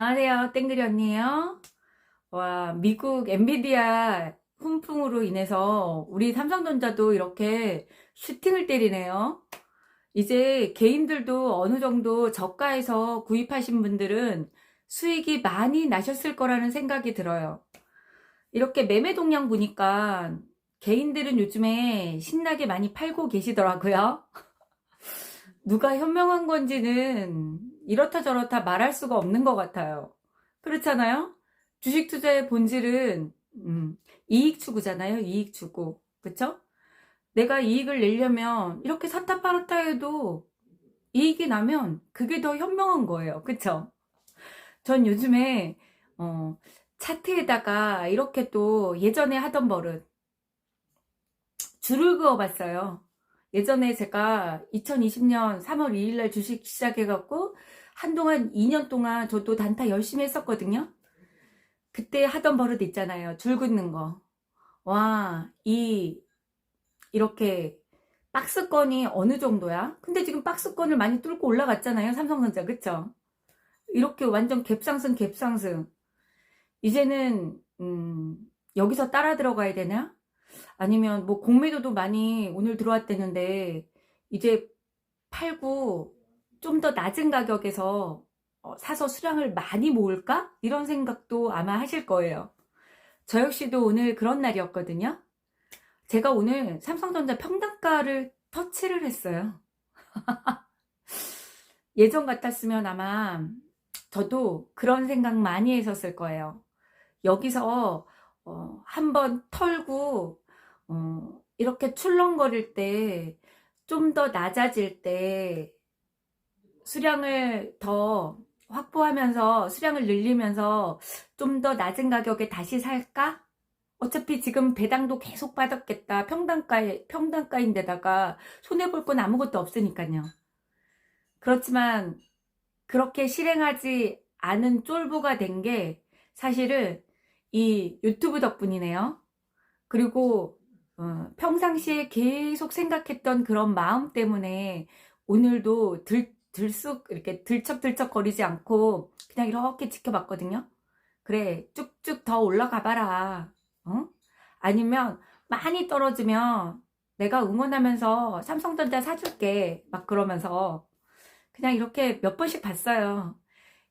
안녕하세요. 땡그리 언니예요. 와, 미국 엔비디아 훈풍으로 인해서 우리 삼성전자도 이렇게 슈팅을 때리네요. 이제 개인들도 어느 정도 저가에서 구입하신 분들은 수익이 많이 나셨을 거라는 생각이 들어요. 이렇게 매매 동향 보니까 개인들은 요즘에 신나게 많이 팔고 계시더라고요. 누가 현명한 건지는 이렇다 저렇다 말할 수가 없는 것 같아요. 그렇잖아요? 주식 투자의 본질은 음, 이익 추구잖아요. 이익 추구. 그쵸? 내가 이익을 내려면 이렇게 샀다 팔았다 해도 이익이 나면 그게 더 현명한 거예요. 그쵸? 전 요즘에 어, 차트에다가 이렇게 또 예전에 하던 버릇 줄을 그어봤어요. 예전에 제가 2020년 3월 2일 날 주식 시작해갖고 한동안 2년 동안 저도 단타 열심히 했었거든요. 그때 하던 버릇 있잖아요. 줄 긋는 거. 와, 이, 이렇게 박스권이 어느 정도야? 근데 지금 박스권을 많이 뚫고 올라갔잖아요. 삼성전자. 그쵸? 이렇게 완전 갭상승, 갭상승. 이제는, 음, 여기서 따라 들어가야 되나? 아니면 뭐 공매도도 많이 오늘 들어왔대는데 이제 팔고 좀 더 낮은 가격에서 어, 사서 수량을 많이 모을까? 이런 생각도 아마 하실 거예요. 저 역시도 오늘 그런 날이었거든요. 제가 오늘 삼성전자 평단가를 터치를 했어요. 예전 같았으면 아마 저도 그런 생각 많이 했었을 거예요. 여기서 어, 한번 털고 어, 이렇게 출렁거릴 때 좀 더 낮아질 때 수량을 더 확보하면서 수량을 늘리면서 좀 더 낮은 가격에 다시 살까? 어차피 지금 배당도 계속 받았겠다. 평단가에, 평단가인데다가 손해볼 건 아무것도 없으니까요. 그렇지만 그렇게 실행하지 않은 쫄보가 된 게 사실은 이 유튜브 덕분이네요. 그리고 어, 평상시에 계속 생각했던 그런 마음 때문에 오늘도 들, 들쑥 이렇게 들척들척 거리지 않고 그냥 이렇게 지켜봤거든요. 그래, 쭉쭉 더 올라가 봐라. 어? 아니면 많이 떨어지면 내가 응원하면서 삼성전자 사줄게. 막 그러면서 그냥 이렇게 몇 번씩 봤어요.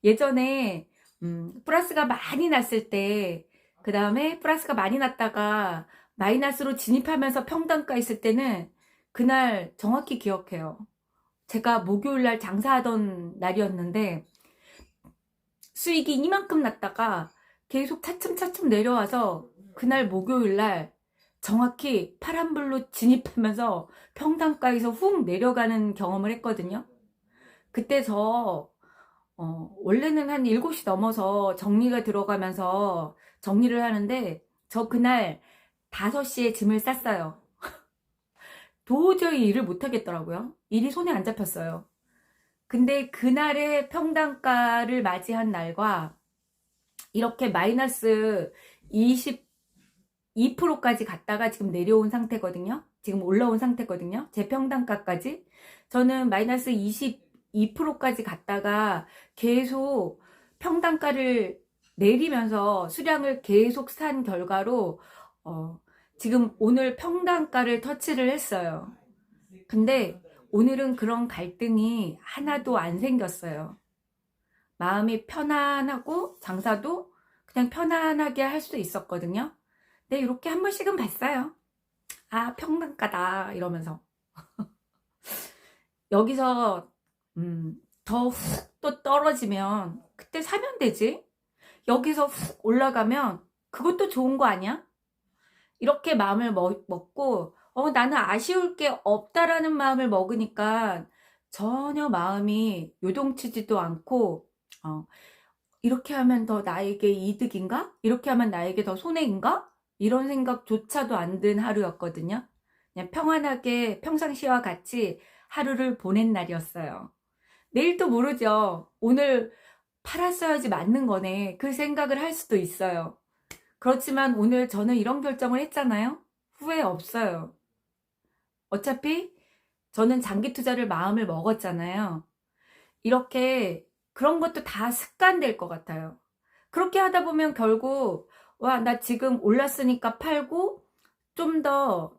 예전에 음, 플러스가 많이 났을 때, 그 다음에 플러스가 많이 났다가 마이너스로 진입하면서 평단가 있을 때는 그날 정확히 기억해요. 제가 목요일 날 장사하던 날이었는데 수익이 이만큼 났다가 계속 차츰차츰 내려와서 그날 목요일 날 정확히 파란불로 진입하면서 평단가에서 훅 내려가는 경험을 했거든요. 그때 저 어, 원래는 한 7시 넘어서 정리가 들어가면서 정리를 하는데 저 그날 5시에 짐을 쌌어요. 도저히 일을 못 하겠더라고요. 일이 손에 안 잡혔어요. 근데 그날의 평단가를 맞이한 날과 이렇게 마이너스 22%까지 갔다가 지금 내려온 상태거든요. 지금 올라온 상태거든요. 제 평단가까지. 저는 마이너스 22%까지 갔다가 계속 평단가를 내리면서 수량을 계속 산 결과로 어, 지금 오늘 평단가를 터치를 했어요. 근데 오늘은 그런 갈등이 하나도 안 생겼어요. 마음이 편안하고 장사도 그냥 편안하게 할 수 있었거든요. 근데 이렇게 한 번씩은 봤어요. 아, 평단가다 이러면서. 여기서 음, 더 훅 또 떨어지면 그때 사면 되지. 여기서 훅 올라가면 그것도 좋은 거 아니야? 이렇게 마음을 먹, 먹고 어, 나는 아쉬울 게 없다라는 마음을 먹으니까 전혀 마음이 요동치지도 않고 어, 이렇게 하면 더 나에게 이득인가? 이렇게 하면 나에게 더 손해인가? 이런 생각조차도 안 든 하루였거든요. 그냥 평안하게 평상시와 같이 하루를 보낸 날이었어요. 내일도 모르죠. 오늘 팔았어야지 맞는 거네. 그 생각을 할 수도 있어요. 그렇지만 오늘 저는 이런 결정을 했잖아요. 후회 없어요. 어차피 저는 장기 투자를 마음을 먹었잖아요. 이렇게 그런 것도 다 습관될 것 같아요. 그렇게 하다 보면 결국 와, 나 지금 올랐으니까 팔고 좀 더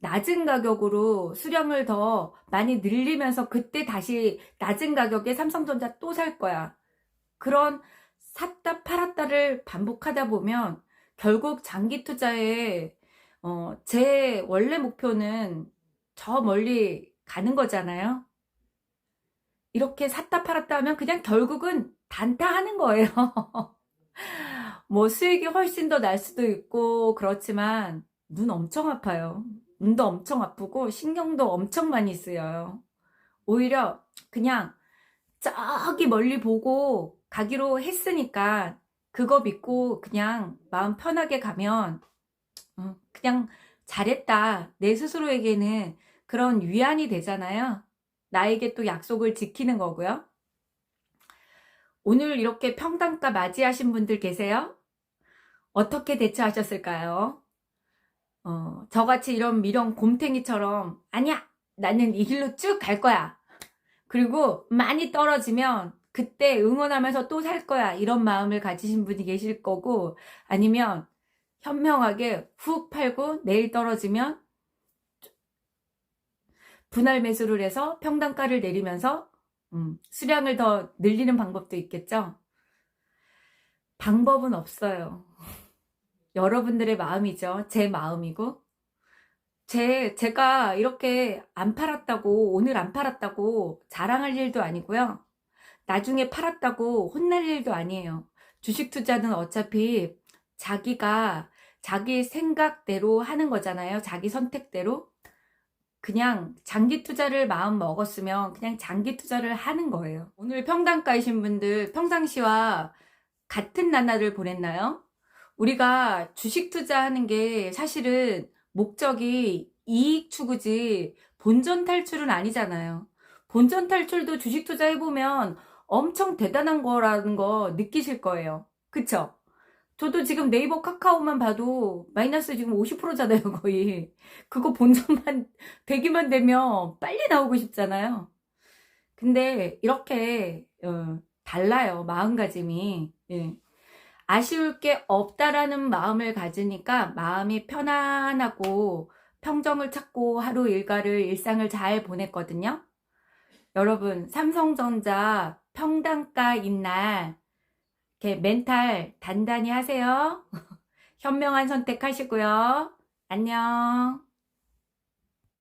낮은 가격으로 수량을 더 많이 늘리면서 그때 다시 낮은 가격에 삼성전자 또 살 거야. 그런 샀다 팔았다를 반복하다 보면 결국 장기 투자에 어, 제 원래 목표는 저 멀리 가는 거잖아요. 이렇게 샀다 팔았다 하면 그냥 결국은 단타하는 거예요. 뭐 수익이 훨씬 더 날 수도 있고 그렇지만 눈 엄청 아파요. 눈도 엄청 아프고 신경도 엄청 많이 쓰여요. 오히려 그냥 저기 멀리 보고 가기로 했으니까 그거 믿고 그냥 마음 편하게 가면 어, 그냥 잘했다. 내 스스로에게는 그런 위안이 되잖아요. 나에게 또 약속을 지키는 거고요. 오늘 이렇게 평단가 맞이하신 분들 계세요? 어떻게 대처하셨을까요? 어, 저같이 이런 미련 곰탱이처럼 아니야 나는 이 길로 쭉 갈 거야 그리고 많이 떨어지면 그때 응원하면서 또 살 거야 이런 마음을 가지신 분이 계실 거고 아니면 현명하게 훅 팔고 내일 떨어지면 분할 매수를 해서 평단가를 내리면서 음, 수량을 더 늘리는 방법도 있겠죠. 방법은 없어요. 여러분들의 마음이죠. 제 마음이고. 제, 제가 이렇게 안 팔았다고, 오늘 안 팔았다고 자랑할 일도 아니고요. 나중에 팔았다고 혼날 일도 아니에요. 주식 투자는 어차피 자기가 자기 생각대로 하는 거잖아요. 자기 선택대로. 그냥 장기 투자를 마음 먹었으면 그냥 장기 투자를 하는 거예요. 오늘 평단가이신 분들 평상시와 같은 나날을 보냈나요? 우리가 주식 투자하는 게 사실은 목적이 이익 추구지 본전 탈출은 아니잖아요. 본전 탈출도 주식 투자해보면 엄청 대단한 거라는 거 느끼실 거예요. 그쵸? 저도 지금 네이버 카카오만 봐도 마이너스 지금 50%잖아요, 거의. 그거 본전만, 되기만 되면 빨리 나오고 싶잖아요. 근데 이렇게, 어, 달라요, 마음가짐이. 예. 아쉬울 게 없다라는 마음을 가지니까 마음이 편안하고 평정을 찾고 하루 일과를 일상을 잘 보냈거든요. 여러분, 삼성전자 평단가인 날 이렇게 멘탈 단단히 하세요. 현명한 선택 하시고요. 안녕.